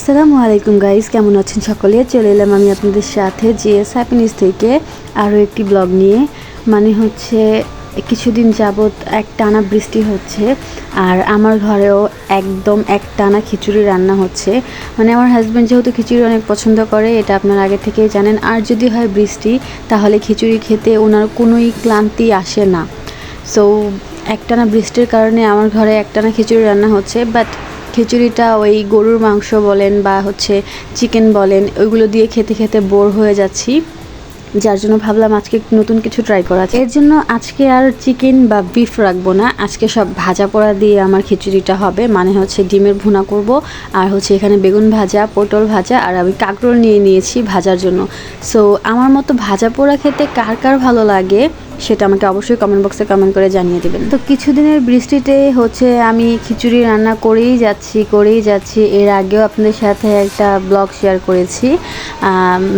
আসসালামু আলাইকুম গাইস কেমন আছেন সকলে? চলে এলাম আমি আপনাদের সাথে জিএস হ্যাপিনেস থেকে আরও একটি ব্লগ নিয়ে। মানে হচ্ছে, কিছুদিন যাবৎ এক টানা বৃষ্টি হচ্ছে আর আমার ঘরেও একদম এক টানা খিচুড়ি রান্না হচ্ছে। মানে আমার হাজব্যান্ড যেহেতু খিচুড়ি অনেক পছন্দ করে, এটা আপনারা আগে থেকেই জানেন। আর যদি হয় বৃষ্টি, তাহলে খিচুড়ি খেতে ওনার কোনোই ক্লান্তি আসে না। সো একটানা বৃষ্টির কারণে আমার ঘরে একটানা খিচুড়ি রান্না হচ্ছে বাট খিচুড়িটা ওই গরুর মাংস বলেন বা হচ্ছে চিকেন বলেন, ওইগুলো দিয়ে খেতে খেতে বোর হয়ে যাচ্ছি। যার জন্য ভাবলাম আজকে নতুন কিছু ট্রাই করা এর জন্য আজকে আর চিকেন বা বিফ রাখব না। আজকে সব ভাজা পোড়া দিয়ে আমার খিচুড়িটা হবে মানে হচ্ছে ডিমের ভুনা করব। আর হচ্ছে এখানে বেগুন ভাজা, পটল ভাজা, আর আমি কাঁকরোল নিয়ে নিয়েছি ভাজার জন্য। সো আমার মতো ভাজা পোড়া খেতে কার কার ভালো লাগে? সেটা আমাকে অবশ্যই কমেন্ট বক্সে কমেন্ট করে জানিয়ে দেবেন। তো কিছুদিনের বৃষ্টিতে হচ্ছে আমি খিচুড়ি রান্না করেই যাচ্ছি করেই যাচ্ছি। এর আগেও আপনাদের সাথে একটা ব্লগ শেয়ার করেছি।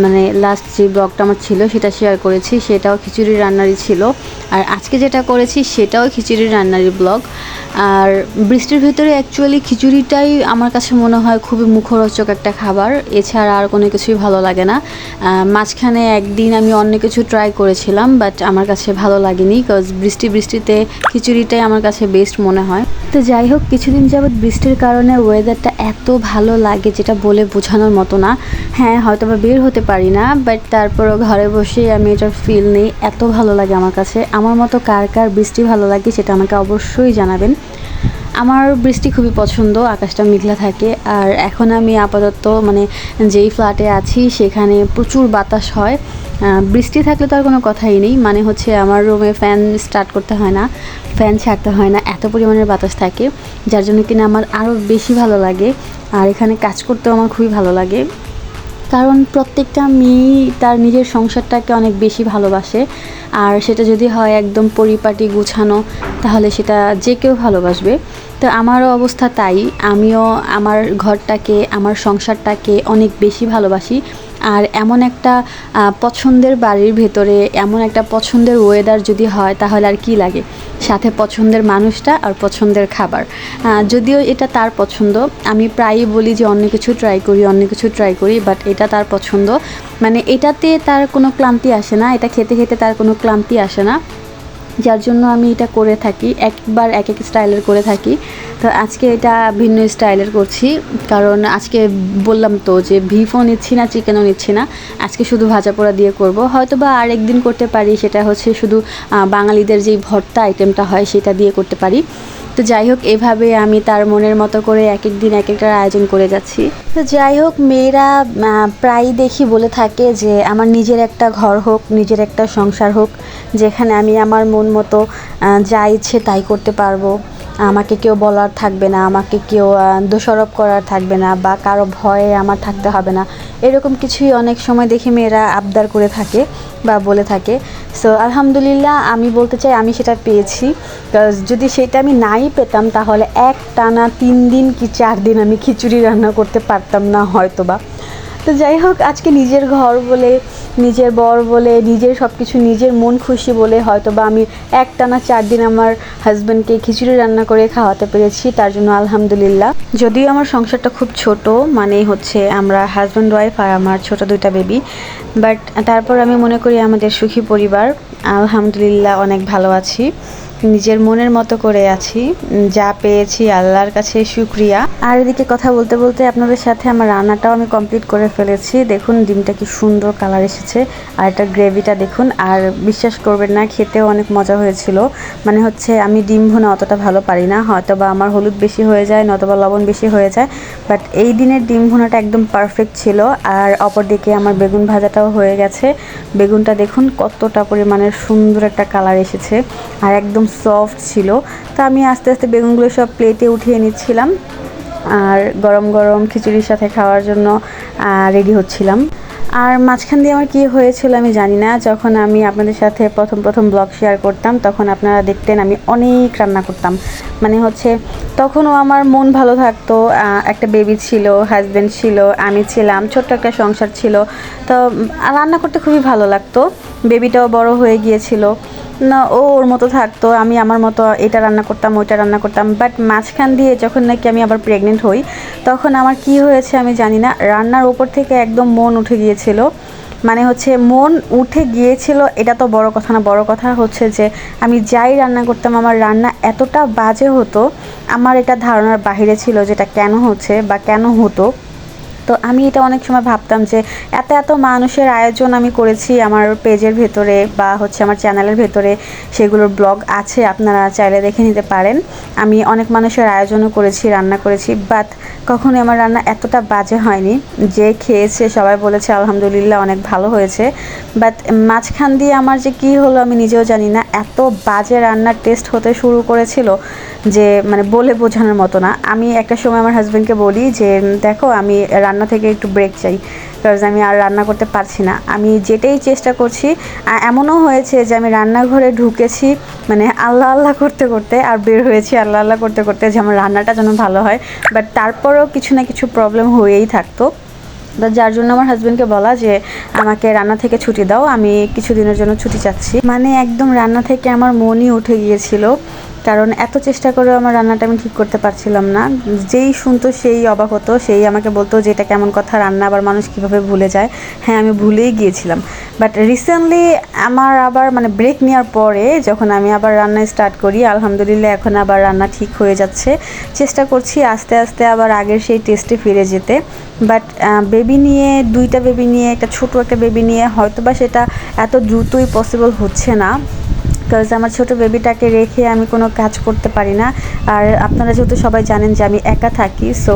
মানে লাস্ট যে ব্লগটা আমার ছিল, সেটা শেয়ার করেছি। সেটাও খিচুড়ি রান্নারই ছিল। আর আজকে যেটা করেছি সেটাও খিচুড়ি রান্নারই ব্লগ আর বৃষ্টির ভিতরে অ্যাকচুয়ালি খিচুড়িটাই আমার কাছে মনে হয় খুবই মুখরোচক একটা খাবার। এছাড়া আর কোনো কিছুই ভালো লাগে না। মাঝখানে একদিন আমি অন্য কিছু ট্রাই করেছিলাম বাট আমার কাছে ভালো লাগেনি বিকজ বৃষ্টি বৃষ্টিতে খিচুড়িটাই আমার কাছে বেস্ট মনে হয়। তো যাই হোক, কিছুদিন যাবৎ বৃষ্টির কারণে ওয়েদারটা এত ভালো লাগে যেটা বলে বোঝানোর মতো না। হ্যাঁ হয়তো বা বের হতে পারি না বাট তারপরও ঘরে বসেই আমি এটার ফিল নেই। এত ভালো লাগে আমার কাছে। আমার মতো কার কার বৃষ্টি ভালো লাগে সেটা আমাকে অবশ্যই জানাবেন। আমার বৃষ্টি খুবই পছন্দ, আকাশটা মেঘলা থাকে। আর এখন আমি আপাতত মানে যেই ফ্ল্যাটে আছি, সেখানে প্রচুর বাতাস হয়। বৃষ্টি থাকলে তো আর কোনো কথাই নেই। মানে হচ্ছে আমার রুমে ফ্যান স্টার্ট করতে হয় না ফ্যান ছাড়তে হয় না, এত পরিমাণের বাতাস থাকে। যার জন্য কিনা আমার আরও বেশি ভালো লাগে। আর এখানে কাজ করতেও আমার খুবই ভালো লাগে। কারণ প্রত্যেকটা মেয়েই তার নিজের সংসারটাকে অনেক বেশি ভালোবাসে। আর সেটা যদি হয় একদম পরিপাটি, গুছানো, তাহলে সেটা যে কেউ ভালোবাসবে। তো আমারও অবস্থা তাই। আমিও আমার ঘরটাকে, আমার সংসারটাকে অনেক বেশি ভালোবাসি। আর এমন একটা পছন্দের বাড়ির ভেতরে এমন একটা পছন্দের ওয়েদার যদি হয়, তাহলে আর কি লাগে? সাথে পছন্দের মানুষটা আর পছন্দের খাবার। যদিও এটা তার পছন্দ, আমি প্রায়ই বলি যে অন্য কিছু ট্রাই করি, অন্য কিছু ট্রাই করি বাট এটা তার পছন্দ। মানে এটাতে তার কোনো ক্লান্তি আসে না, এটা খেতে খেতে তার কোনো ক্লান্তি আসে না। যার জন্য আমি এটা করে থাকি একবার এক এক স্টাইলের করে থাকি। তো আজকে এটা ভিন্ন স্টাইলের করছি কারণ আজকে বললাম তো যে ভিফও নিচ্ছি না চিকেনও নিচ্ছি না। আজকে শুধু ভাজা পোড়া দিয়ে করব। হয়তো বা আরেক দিন করতে পারি সেটা হচ্ছে শুধু বাঙালিদের যেই ভর্তা আইটেমটা হয় সেটা দিয়ে করতে পারি। তো যাই হোক এভাবে আমি তার মনের মতো করে এক এক দিন এক একটার আয়োজন করে যাচ্ছি। তো যাই হোক মেয়েরা আহ, প্রায়ই দেখি বলে থাকে যে আমার নিজের একটা ঘর হোক নিজের একটা সংসার হোক যেখানে আমি আমার মন মতো যা ইচ্ছে তাই করতে পারব। আমাকে কেউ বলার থাকবে না, আমাকে কেউ দোষারোপ করার থাকবে না বা কারও ভয়ে আমার থাকতে হবে না। এরকম কিছুই অনেক সময় দেখি মেয়েরা আবদার করে থাকে বা বলে থাকে। সো আলহামদুলিল্লাহ আমি বলতে চাই আমি সেটা পেয়েছি। যদি সেটা আমি নাই পেতাম, তাহলে এক টানা তিন দিন কি চার দিন আমি খিচুড়ি রান্না করতে পারতাম না হয়তো বা তো যাই হোক, আজকে নিজের ঘর বলে নিজের বর বলে, নিজের সব কিছু নিজের মন খুশি বলে হয়তো বা আমি এক টানা চার দিন আমার হাজব্যান্ডকে খিচুড়ি রান্না করে খাওয়াতে পেরেছি, তার জন্য আলহামদুলিল্লাহ। যদিও আমার সংসারটা খুব ছোট মানে হচ্ছে আমরা হাজব্যান্ড ওয়াইফ আর আমার ছোট দুইটা বেবি বাট তারপর আমি মনে করি আমাদের সুখী পরিবার, আলহামদুলিল্লাহ অনেক ভালো আছি। নিজের মনের মতো করে আছি যা পেয়েছি আল্লাহর কাছে শুক্রিয়া। আর এদিকে কথা বলতে বলতে আপনাদের সাথে আমার রান্নাটাও আমি কমপ্লিট করে ফেলেছি। দেখুন, ডিমটা কি সুন্দর কালার এসেছে। আর এটা গ্রেভিটা দেখুন, আর বিশ্বাস করবেন না, খেতেও অনেক মজা হয়েছিল। মানে হচ্ছে, আমি ডিম ভুনা অতটা ভালো পারি না। হয়তো বা আমার হলুদ বেশি হয়ে যায়, নয়তোবা লবণ বেশি হয়ে যায়। বাট এই দিনের ডিম ভুনাটা একদম পারফেক্ট ছিল। আর অপরদিকে আমার বেগুন ভাজাটাও হয়ে গেছে। বেগুনটা দেখুন, কতটা পরিমাণের সুন্দর একটা কালার এসেছে। আর একদম সফট ছিল। তো আমি আস্তে আস্তে বেগুনগুলো সব প্লেটে উঠিয়ে নিচ্ছিলাম। আর গরম গরম খিচুড়ির সাথে খাওয়ার জন্য রেডি হচ্ছিলাম। আর মাঝখান দিয়ে আমার কী হয়েছিল আমি জানি না। যখন আমি আপনাদের সাথে প্রথম প্রথম ব্লগ শেয়ার করতাম, তখন আপনারা দেখতেন আমি অনেক রান্না করতাম। মানে হচ্ছে, তখনও আমার মন ভালো থাকতো একটা বেবি ছিল হাজব্যান্ড ছিল, আমি ছিলাম, ছোট্ট একটা সংসার ছিল। তো রান্না করতে খুবই ভালো লাগতো। বেবিটাও বড় হয়ে গিয়েছিল। না, ও ওর মতো থাকতো, আমি আমার মতো এটা রান্না করতাম, ওইটা রান্না করতাম বাট মাঝখান দিয়ে যখন নাকি আমি আবার প্রেগনেন্ট হই, তখন আমার কি হয়েছে আমি জানি না, রান্নার ওপর থেকে একদম মন উঠে গিয়েছিল। মানে হচ্ছে মন উঠে গিয়েছিল, এটা তো বড় কথা না, বড় কথা হচ্ছে যে আমি যাই রান্না করতাম, আমার রান্না এতটা বাজে হতো, আমার এটা ধারণার বাহিরে ছিল যেটা কেন হচ্ছে বা কেন হতো। তো আমি এটা অনেক সময় ভাবতাম যে এত এত মানুষের আয়োজন আমি করেছি আমার পেজের ভেতরে বা হচ্ছে আমার চ্যানেলের ভেতরে, সেগুলোর ব্লগ আছে, আপনারা চাইলে দেখে নিতে পারেন। আমি অনেক মানুষের আয়োজনও করেছি, রান্না করেছি বাট কখনোই আমার রান্না এতটা বাজে হয়নি যে খেয়েছে, সবাই বলেছে আলহামদুলিল্লাহ অনেক ভালো হয়েছে। বাট মাঝখান দিয়ে আমার যে কি হলো আমি নিজেও জানি না, এত বাজে রান্নার টেস্ট হতে শুরু করেছিল যে মানে বলে বোঝানোর মতো না। আমি একটা সময় আমার হাজব্যান্ডকে বলি যে, দেখো, আমি রান্না থেকে একটু ব্রেক চাই বিকজ আমি আর রান্না করতে পারছি না। আমি যেটাই চেষ্টা করছি এমনও হয়েছে যে আমি রান্নাঘরে ঢুকেছি মানে আল্লাহ আল্লাহ করতে করতে আর বের হয়েছি, আল্লাহ আল্লাহ করতে করতে যে আমার রান্নাটা যেন ভালো হয়। বাট তারপরেও কিছু না কিছু প্রবলেম হয়েই থাকতো। তো যার জন্য আমার হাজব্যান্ডকে বলা যে, আমাকে রান্না থেকে ছুটি দাও, আমি কিছুদিনের জন্য ছুটি চাচ্ছি। মানে একদম রান্না থেকে আমার মনই উঠে গিয়েছিল কারণ এত চেষ্টা করেও আমার রান্নাটা আমি ঠিক করতে পারছিলাম না। যেই শুনতো সেই অবাক হতো, সেই আমাকে বলতো যে এটা কেমন কথা, রান্না আবার মানুষ কীভাবে ভুলে যায়। হ্যাঁ আমি ভুলেই গিয়েছিলাম। বাট রিসেন্টলি আমার আবার মানে ব্রেক নেওয়ার পরে যখন আমি আবার রান্না স্টার্ট করি, আলহামদুলিল্লাহ এখন আবার রান্না ঠিক হয়ে যাচ্ছে। চেষ্টা করছি আস্তে আস্তে আবার আগের সেই টেস্টে ফিরে যেতে। বাট বেবি নিয়ে, দুইটা বেবি নিয়ে, একটা ছোট একটা বেবি নিয়ে হয়তো বা সেটা এত দ্রুতই পসিবল হচ্ছে না। বিকজ আমার ছোট বেবিটাকে রেখে আমি কোনো কাজ করতে পারি না। আর আপনারা যেহেতু সবাই জানেন যে আমি একা থাকি সো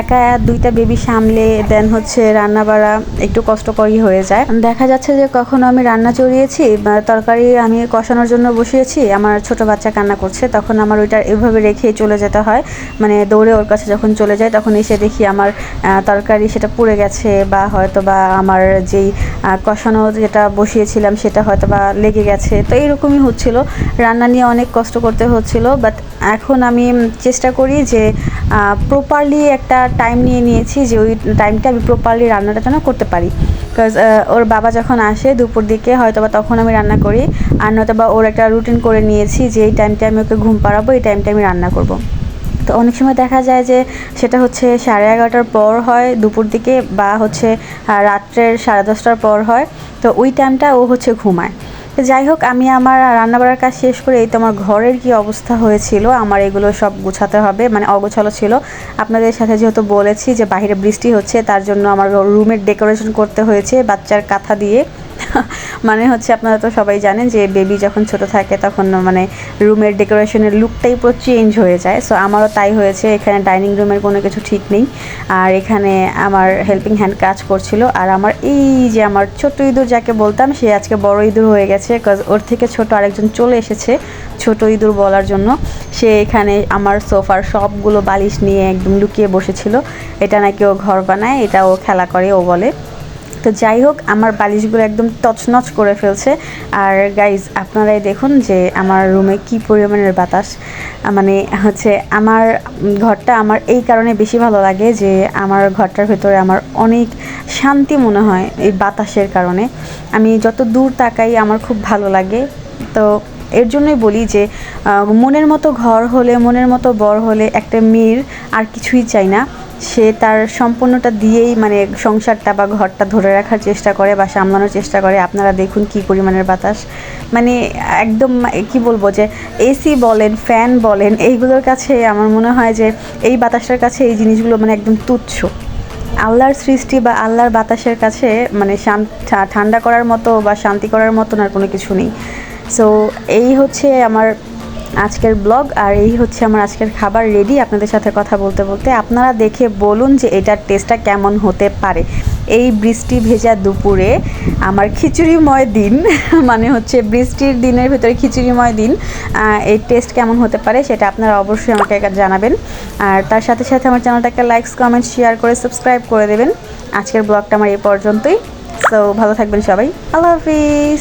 একা দুইটা বেবি সামলে দেন হচ্ছে রান্না বাড়া একটু কষ্টকরই হয়ে যায়। দেখা যাচ্ছে যে কখনো আমি রান্না চড়িয়েছি তরকারি আমি কষানোর জন্য বসিয়েছি, আমার ছোট বাচ্চা কান্না করছে, তখন আমার ওইটা এভাবে রেখে চলে যেতে হয়। মানে দৌড়ে ওর কাছে যখন চলে যায়, তখন এসে দেখি আমার তরকারি সেটা পুড়ে গেছে, বা হয়তো বা আমার যেই কষানো যেটা বসিয়েছিলাম, সেটা হয়তো বা লেগে গেছে। তো এইরকমই হচ্ছিল, রান্না নিয়ে অনেক কষ্ট করতে হচ্ছিল বাট এখন আমি চেষ্টা করি যে প্রপারলি একটা টাইম নিয়ে নিয়েছি যে ওই টাইমটা আমি প্রপারলি রান্নাটা যেন করতে পারি। বিকজ ওর বাবা যখন আসে দুপুর দিকে হয়তো বা তখন আমি রান্না করি, আর নয়তো বা ওর একটা রুটিন করে নিয়েছি যে এই টাইমটা আমি ওকে ঘুম পাড়াবো, এই টাইমটা আমি রান্না করব। তো অনেক সময় দেখা যায় যে, সেটা হচ্ছে সাড়ে এগারোটার পর হয় দুপুর দিকে বা হচ্ছে রাত্রের সাড়ে দশটার পর হয়, তো ওই টাইমটা ও হচ্ছে ঘুমায়। যাই হোক আমি আমার রান্নাবাড়ার কাজ শেষ করে এই তো আমার ঘরের কি অবস্থা হয়েছিল, আমার এগুলো সব গুছাতে হবে মানে অগোছালো ছিল। আপনাদের সাথে যেহেতু বলেছি যে বাইরে বৃষ্টি হচ্ছে, তার জন্য আমার রুমের ডেকোরেশন করতে হয়েছে বাচ্চার কাঁথা দিয়ে। মানে হচ্ছে আপনারা তো সবাই জানেন যে বেবি যখন ছোট থাকে তখন মানে রুমের ডেকোরেশনের লুকটাই পুরো চেঞ্জ হয়ে যায়। সো আমারও তাই হয়েছে। এখানে ডাইনিং রুমের কোনো কিছু ঠিক নেই। আর এখানে আমার হেল্পিং হ্যান্ড কাজ করছিল। আর আমার এই যে আমার ছোট ইঁদুর যাকে বলতাম, সে আজকে বড় ইঁদুর হয়ে গেছে। কজ ওর থেকে ছোট আরেকজন চলে এসেছে ছোট ইঁদুর বলার জন্য। সে এখানে আমার সোফার সবগুলো বালিশ নিয়ে একদম লুকিয়ে বসেছিল। এটা নাকি ও ঘর বানায়, এটা ও খেলা করে, ও বলে। তো যাই হোক, আমার বালিশগুলো একদম তছনছ করে ফেলছে। আর গাইজ আপনারাই দেখুন যে আমার রুমে কি পরিমাণের বাতাস। মানে হচ্ছে আমার ঘরটা আমার এই কারণে বেশি ভালো লাগে যে আমার ঘরটার ভেতরে আমার অনেক শান্তি মনে হয় এই বাতাসের কারণে। আমি যত দূর তাকাই আমার খুব ভালো লাগে। তো এর জন্যই বলি যে মনের মতো ঘর হলে, মনের মতো বর হলে একটা মেয়ের আর কিছুই চাই না। সে তার সম্পূর্ণটা দিয়েই মানে সংসারটা বা ঘরটা ধরে রাখার চেষ্টা করে বা সামলানোর চেষ্টা করে। আপনারা দেখুন কি পরিমাণের বাতাস। মানে একদম কি বলব যে এসি বলেন ফ্যান বলেন, এইগুলোর কাছে আমার মনে হয় যে এই বাতাসটার কাছে এই জিনিসগুলো মানে একদম তুচ্ছ। আল্লাহর সৃষ্টি বা আল্লাহর বাতাসের কাছে মানে ঠান্ডা করার মতো বা শান্তি করার মতন আর কোনো কিছু নেই। সো এই হচ্ছে আমার আজকের ব্লগ, আর এই হচ্ছে আমার আজকের খাবার রেডি আপনাদের সাথে কথা বলতে বলতে আপনারা দেখে বলুন যে এটার টেস্টটা কেমন হতে পারে। এই বৃষ্টি ভেজা দুপুরে আমার খিচুড়িময় দিন মানে হচ্ছে বৃষ্টির দিনের ভেতরে খিচুড়িময় দিন এই টেস্ট কেমন হতে পারে সেটা আপনারা অবশ্যই আমাকে জানাবেন। আর তার সাথে সাথে আমার চ্যানেলটাকে লাইকস কমেন্ট শেয়ার করে সাবস্ক্রাইব করে দেবেন। আজকের ব্লগটা আমার এই পর্যন্তই। সো ভালো থাকবেন সবাই। আল্লাহ হাফিজ।